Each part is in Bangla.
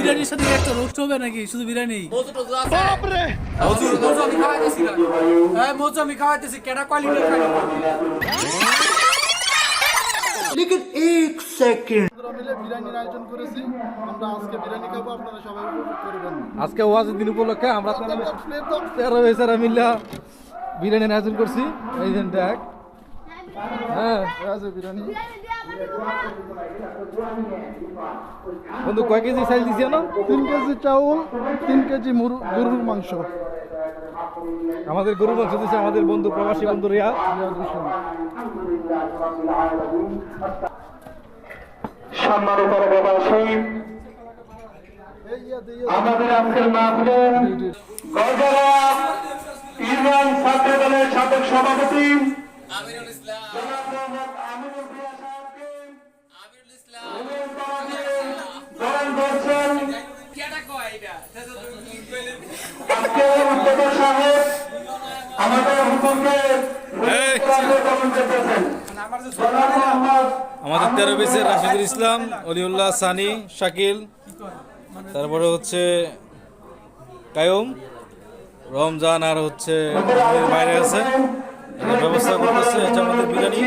বিরিয়ানির সাথে একটা রোস্ট হবে নাকি? শুধু বিরিয়ানি? মজু আমি খাওয়াইতেছি না হ্যাঁ মজু আমি খাওয়াইতেছি কেডা বিরিয়ানির আয়োজন করেছি। আমরা আজকে বিরিয়ানি খাব আপনারা সবাই উপভোগ করবেন। আজকে ওয়াজের দিন উপলক্ষে আমরা তেরো মিল্লা বিরিয়ানির আয়োজন করছি। এই দিন দেখ। হ্যাঁ বিরিয়ানি। বন্ধু কয় কেজি সাইজ দিছি না? তিন কেজি চাউল তিন কেজি গরুর মাংস। আমাদের গরুর মাংস দিচ্ছে আমাদের বন্ধু প্রবাসী বন্ধু রিয়া। সম্মানিত প্রবাসী এই ইয়াতে আমাদের আজকের মাহফিলে গজরা ইউনিয়ন ছাত্র দলের সাবেক সভাপতি আমিরুল ইসলাম আমিরুল আমাদের তেরো বেচের রাশিদুল ইসলাম অলিউল্লাহ সানি শাকিল তারপরে হচ্ছে কায়ুম রমজান আর হচ্ছে বাইরে আছে। ব্যবস্থা করতেছে হচ্ছে আমাদের বিরিয়ানি।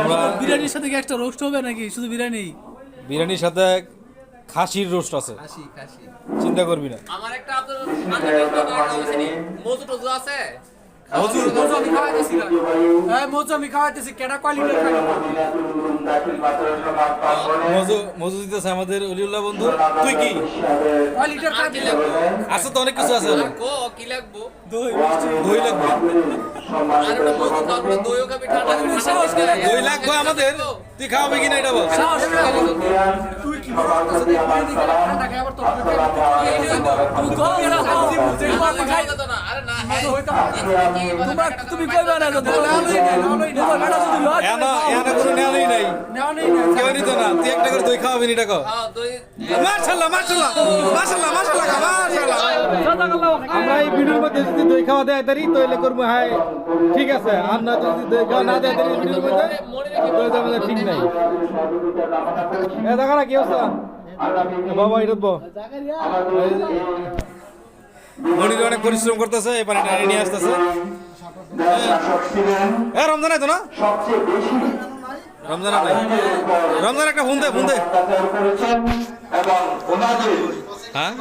আমরা বিরিয়ানির সাথে কি একটা রোস্ট হবে নাকি? শুধু বিরিয়ানি? বিরিয়ানির সাথে খাসির রোস্ট আছে। চিন্তা করবি না। আমার একটা আছে আমাদের অলিউল্লাহ বন্ধু। তুই কি? আছে তো অনেক কিছু আছে। কো কি লাগবো? দই দই আমাদের। তুই খাওয়াবি কিনা এটা বল। তুই কি না। তুমি কইবা তুই একটা করে দই খাওয়াবি এটা আমরা এই ভিডিওর মধ্যে যদি দই খাওয়া দেয় তারি তাহলে করব হ্যাঁ। ঠিক আছে আর না যদি দই খাওয়া না দেয় তারি ভিডিওর মধ্যে আমাদের ঠিক নাই। এ দেখা না কি অবস্থা? বাবা এটা মনির অনেক পরিশ্রম করতেছে এই পানিটা নিয়ে আসতেছে। এ রমজান তো না? সবচেয়ে বেশি রমজান নাই রমজান একটা ফোন দে ফোন দে। হ্যাঁ?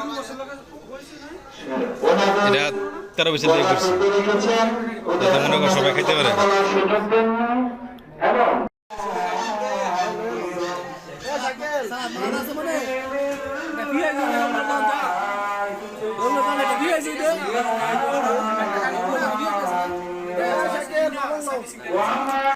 এটা তেরো বছর দিয়ে করছি যাতে মনে কর সবাই খেতে পারে। বলার